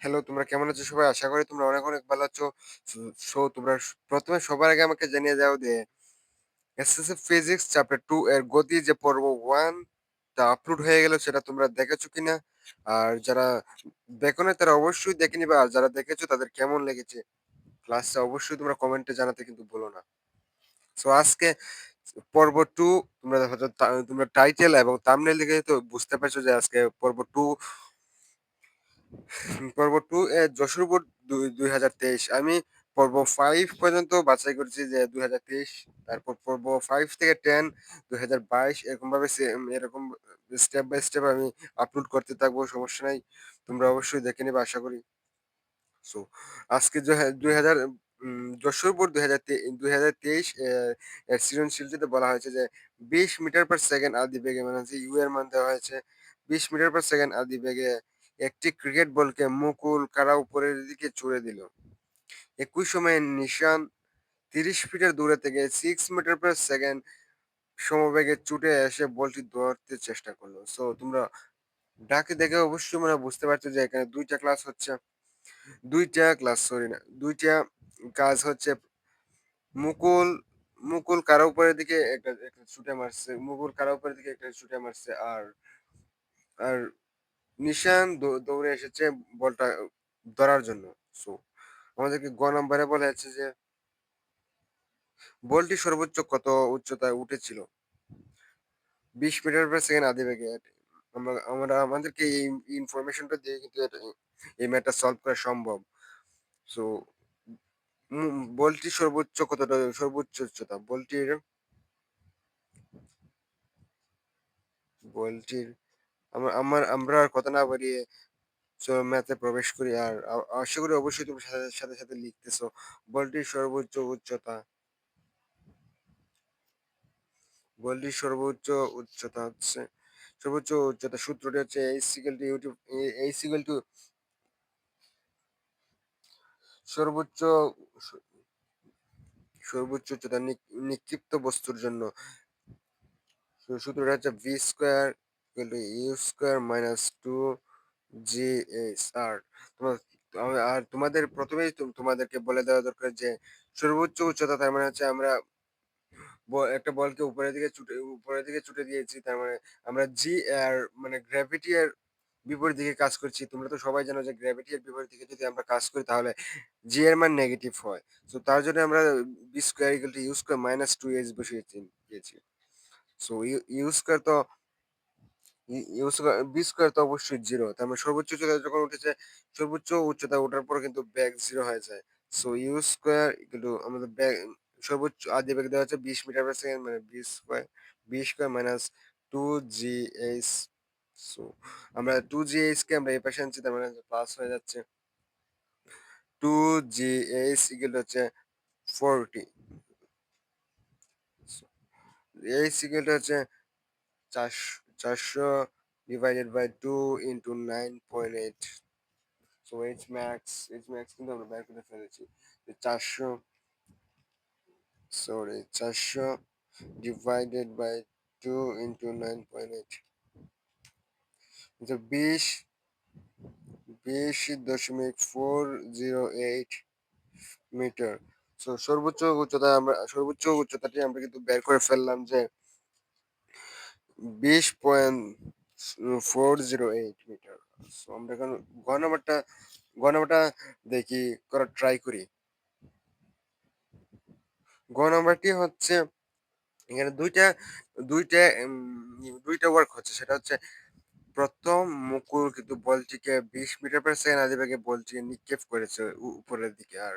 Hello, তোমরা কেমন আছো সবাই? আশা করি তোমরা অনেক, অনেক ভালো আছো। সো তোমরা স ১ম এ সবার আগে আমাকে জানিয়ে দাও যে এসএসসি ফিজিক্স চ্যাপ্টার 2 এর গতি যে পর্ব 1 টা আপলোড হয়ে গেল সেটা তোমরা দেখেছ কিনা? আর যারা দেখো নাই তারা অবশ্যই দেখে নিবা। আর যারা দেখেছ তাদের কেমন লেগেছে? ক্লাসটা অবশ্যই তোমরা কমেন্টে জানাতে কিন্তু ভুলো না। সো আজকে পর্ব ২ তোমরা তোমরা টাইটেল এবং থাম্বনেল দেখে তো বুঝতে পারছ যে আজকে পর্ব ২ পর্ব টু এ যশোর বোর্ড দুই ২০২৩ আমি পর্ব ফাইভ পর্যন্ত বাছাই করেছি যে ২০২৩ তারপর পর্ব ৫ থেকে ১০ ২০২২ এরকমভাবে সেম এরকম স্টেপ বাই স্টেপ আমি আপলোড করতে থাকব, সমস্যা নাই। তোমরা অবশ্যই দেখে নিবা, আশা করি। সো আজকে দুই হাজার ২০০০ উম, যশোর বোর্ড ২০০৩ ২০২৩ এ এর সৃজনশীলটিতে বলা হয়েছে যে ২০ মিটার পার সেকেন্ড আদি বেগে মানে ইউ এর মান দেওয়া হয়েছে। ২০ মিটার পার সেকেন্ড আদি বেগে একটি ক্রিকেট বলকে মুকুল কারা উপরের দিকে ছুড়ে দিল। একই সময়ে নিশান ৩০ মিটার দূরে থেকে সিক্স মিটার পার সেকেন্ড সমবেগে ছুটে এসে বলটি ধরতে চেষ্টা করল। সো তোমরা ডাকে দেখে অবশ্যই তোমরা বুঝতে পারছ যে এখানে দুইটা ক্লাস হচ্ছে। দুইটা ক্লাস সরি না দুইটা কাজ হচ্ছে মুকুল, মুকুল কারও উপরের দিকে একটা একটা ছুটে মারছে। মুকুল কারও উপরের দিকে একটা ছুটে মারছে। আর, আর নিশান দৌড়ে এসেছে বলটা ধরার জন্য। সো আমাদেরকে গ নাম্বারে বলা হয়েছে যে, বলটি সর্বোচ্চ কত উচ্চতায় উঠেছিল? ২০ মিটার পার সেকেন্ড আদিবেগে। আমরা আমরা, আমাদেরকে এই ইনফরমেশনটা দিয়ে কিন্তু এই ম্যাথটা সলভ করা সম্ভব। সো বলটি সর্বোচ্চ কতটা, সর্বোচ্চ উচ্চতা? বলটির বলটির আমা আমার আমরা আর কথা না বাড়িয়ে ম্যাথে প্রবেশ করি। আর আশা করি অবশ্যই তুমি সাথে, সাথে, সাথে লিখতেছো। বলটির সর্বোচ্চ উচ্চতা বলটির সর্বোচ্চ উচ্চতা হচ্ছে সর্বোচ্চ উচ্চতা সূত্রটি হচ্ছে এই ইকুয়াল টু ইউটিউব এই ইকুয়াল টু সর্বোচ্চ সর্বোচ্চ উচ্চতা নিক্ষিপ্ত বস্তুর জন্য সূত্রটা হচ্ছে v square equal to u square minus 2ghr তোমার আ আর তোমাদের ১ম এই তো, তোমাদেরকে বলে দেওয়া দরকার যে, সর্বোচ্চ উচ্চতা, তার মানে হচ্ছে আমরা একটা বলকে উপরের দিকে উপরের দিকে ছুটে দিয়েছি। তার মানে আমরা জি আর মানে গ্র্যাভিটি এর বিপরীত দিকে কাজ করছি। তোমরা তো সবাই জানো যে গ্র্যাভিটি এর বিপরীত দিকে যদি আমরা কাজ করি, তাহলে জি এর মান নেগেটিভ হয়। সো তার জন্য আমরা v square equal to u square minus 2h বসিয়েছি, দিয়েছি। সো ইউ স্কয়ার তো ইউ স্কয়ার বি স্কয়ার তো অবশ্যই 0 তার মানে সর্বোচ্চ উচ্চতা যখন উঠেছে, সর্বোচ্চ উচ্চতা ওঠার পর কিন্তু বেগ 0 হয়ে যায়। So u square equal to আমাদের বেগ সর্বোচ্চ আদি বেগ দেওয়া হচ্ছে ২০ মিটার পার সেকেন্ড মানে v square v square minus 2gh so আমরা 2gh কে আমরা এই পাশে আনছি, তার মানে প্লাস হয়ে যাচ্ছে। 2gh ইকুয়াল টু হচ্ছে 40 সো h ইকুয়াল হচ্ছে ৪০০ ৪০০ divided by 2 into 9.8 so h max h max কিন্তু আমরা বের করে ফেলেছি। ৪০০ সরি ৪০০ ডিভাইডেড বাই 2 ইনটু 9.8 আচ্ছা ২০ ২০.408 মিটার। সো সর্বোচ্চ উচ্চতা আমরা, সর্বোচ্চ উচ্চতাটি আমরা কিন্তু বের করে ফেললাম যে ২০.408 মিটার। সো আমরা এখন ঘ নাম্বারটা দেখি, করার ট্রাই করি। ঘ হচ্ছে, এখানে ২ টা ২ টা উম ২ টা ওয়ার্ক হচ্ছে। সেটা হচ্ছে ১ম মুকুল কিন্তু বলটিকে ২০ মিটার পার সেকেন্ড আদিবেগে বলটিকে নিক্ষেপ করেছে উপরের দিকে। আর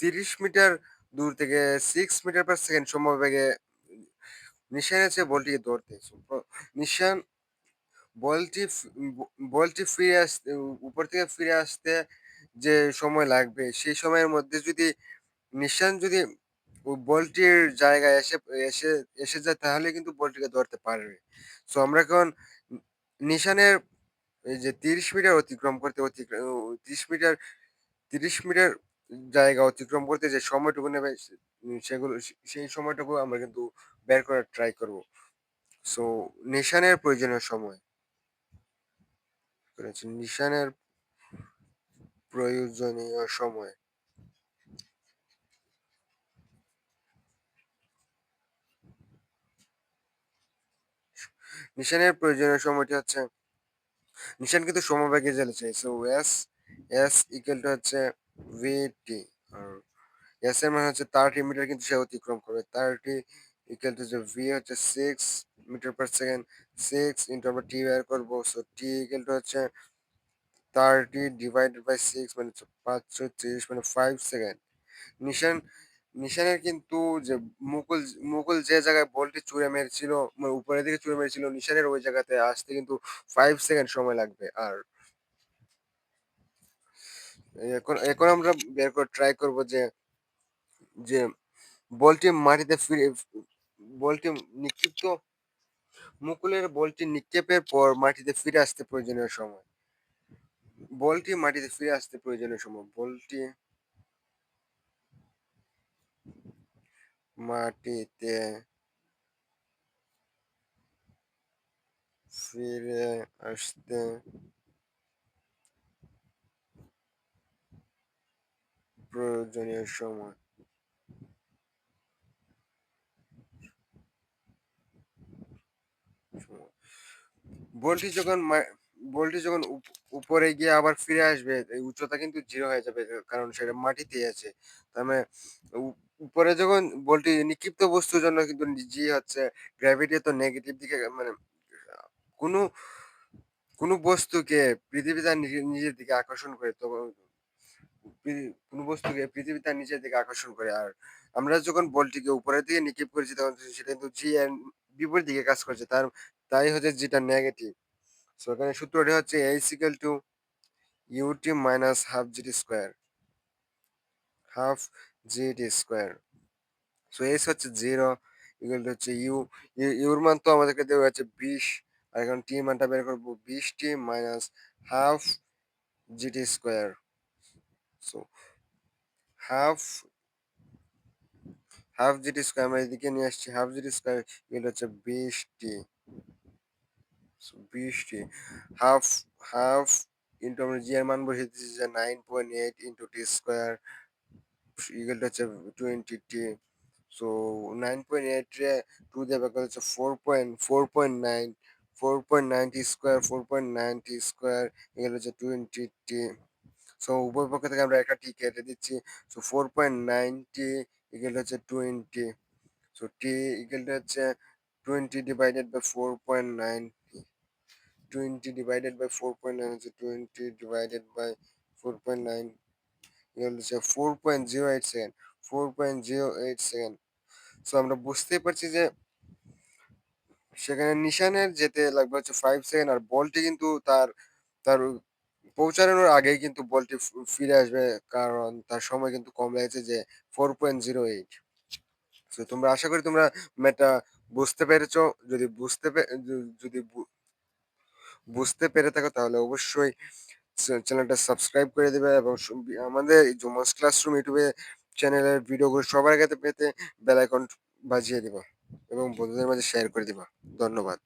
৩০ মিটার দূর থেকে 6 মিটার পার সেকেন্ড সমবেগে নিশান এসে বলটিকে ধরতে। নিশান বলটি বলটি ফিরে আসতে, উপর থেকে ফিরে আসতে যে সময় লাগবে, সেই সময়ের মধ্যে যদি নিশান যদি বলটির জায়গায় এসে এসে এসে যায়, তাহলে কিন্তু বলটিকে ধরতে পারবে। সো আমরা এখন নিশানের যে ৩০ মিটার অতিক্রম করতে অতিক্রম তিরিশ মিটার ৩০ মিটার জায়গা অতিক্রম করতে যে সময়টুকু নেবে সেগুলো সেই সময়টুকু আমরা কিন্তু বের করার ট্রাই করব। সো নিশানের প্রয়োজনীয় সময়। নিশানের প্রয়োজনীয় সময়। নিশানের প্রয়োজনীয় সময়টি হচ্ছে নিশান কিন্তু সমবেগে চলেছে। So S S equal to হচ্ছে ভিটি আর এস এর মানে হচ্ছে থার্টি মিটার কিন্তু সে অতিক্রম করবে। থার্টি ইকুয়াল টু যে ভি হচ্ছে six metre per second six into আমরা টি বের করব। সো টি ইকুয়াল টু হচ্ছে থার্টি ডিভাইডেড বাই সিক্স মানে পাঁচশো তিরিশ মানে ফাইভ সেকেন্ড নিশান, নিশানের কিন্তু যে মুকুল মুকুল যে জায়গায় বলটি ছুঁড়ে মেরেছিল মানে উপরের দিকে ছুঁড়ে মেরেছিল নিশানের ওই জায়গাতে আসতে কিন্তু ফাইভ সেকেন্ড সময় লাগবে। আর এখন এখন আমরা বের করে ট্রাই করব যে যে বলটি মাটিতে ফিরে বলটি নিক্ষিপ্ত, মুকুলের বলটি নিক্ষেপের পর মাটিতে ফিরে আসতে প্রয়োজনীয় সময়। বলটি মাটিতে ফিরে আসতে প্রয়োজনীয় সময়। বলটি মাটিতে ফিরে আসতে প্রয়োজনীয় সময়। বলটি যখন বলটি যখন উপরে গিয়ে আবার ফিরে আসবে উচ্চতা কিন্তু জিরো হয়ে যাবে, কারণ সেটা মাটিতে আছে। মানে উপরে যখন বলটি নিক্ষিপ্ত বস্তুর জন্য কিন্তু জি হচ্ছে গ্র্যাভিটি তো নেগেটিভ দিকে মানে কোনো কোনো বস্তুকে পৃথিবী তার নিজের দিকে আকর্ষণ করে, তো পৃথি- কোনো বস্তুকে পৃথিবী তার নিচের দিকে আকর্ষণ করে। আর আমরা যখন বলটিকে উপরের দিকে নিক্ষেপ করেছি, তখন সেটা কিন্তু জি এর বিপরীত দিকে কাজ করছে। তার, তাই হচ্ছে যেটা নেগেটিভ সো এখানে সূত্রটি হচ্ছে h equal to u t minus half g t square half g t square so h হচ্ছে জিরো ইকুয়াল হচ্ছে ইউ ইউর মান তো আমাদেরকে দেওয়া আছে বিশ। আর এখন টি মানটা বের করব, বিশ t minus half g t square so half half g t square আমরা এদিকে নিয়ে আসছি হাফ জিটি স্কোয়ার ইকুয়াল হচ্ছে বিশ টি বিশ টি হাফ হাফ ইন্টু আমরা জি এর মান বসিয়ে দিচ্ছি যে nine point eight into t square equal হচ্ছে twenty t so nine point eight রে টু দিয়ে ভাগ হচ্ছে four point four point nine four point ninety square four point ninety square এগুলো হচ্ছে টোয়েন্টি টি সো উভয় পক্ষ থেকে আমরা একটা টি কেটে দিচ্ছি। So four point ninety equal হচ্ছে টোয়েন্টি সো টি ইকুয়াল হচ্ছে twenty divided by four point nine twenty divided by four point nine হচ্ছে twenty divided by four point nine equal হচ্ছে four point zero eight second four point zero eight second so আমরা বুঝতেই পারছি যে সেখানে নিশানের যেতে লাগবে হচ্ছে ফাইভ সেকেন্ড আর বলটি কিন্তু তার তার পৌঁছানোর আগেই কিন্তু বলটি ফিরে আসবে কারণ তার সময় কিন্তু কম লাগছে যে ফোর পয়েন্ট জিরো এইট তো তোমরা আশা করি তোমরা ম্যাথটা বুঝতে পেরেছ। যদি বুঝতে যদি বুঝতে পেরে থাকো তাহলে অবশ্যই চ্যানেলটা সাবস্ক্রাইব করে দেবে এবং আমাদের জুমাস ক্লাসরুম ইউটিউবে চ্যানেলের ভিডিওগুলো সবার আগে পেতে বেল আইকন বাজিয়ে দিবা এবং বন্ধুদের মাঝে শেয়ার করে দিবা। ধন্যবাদ।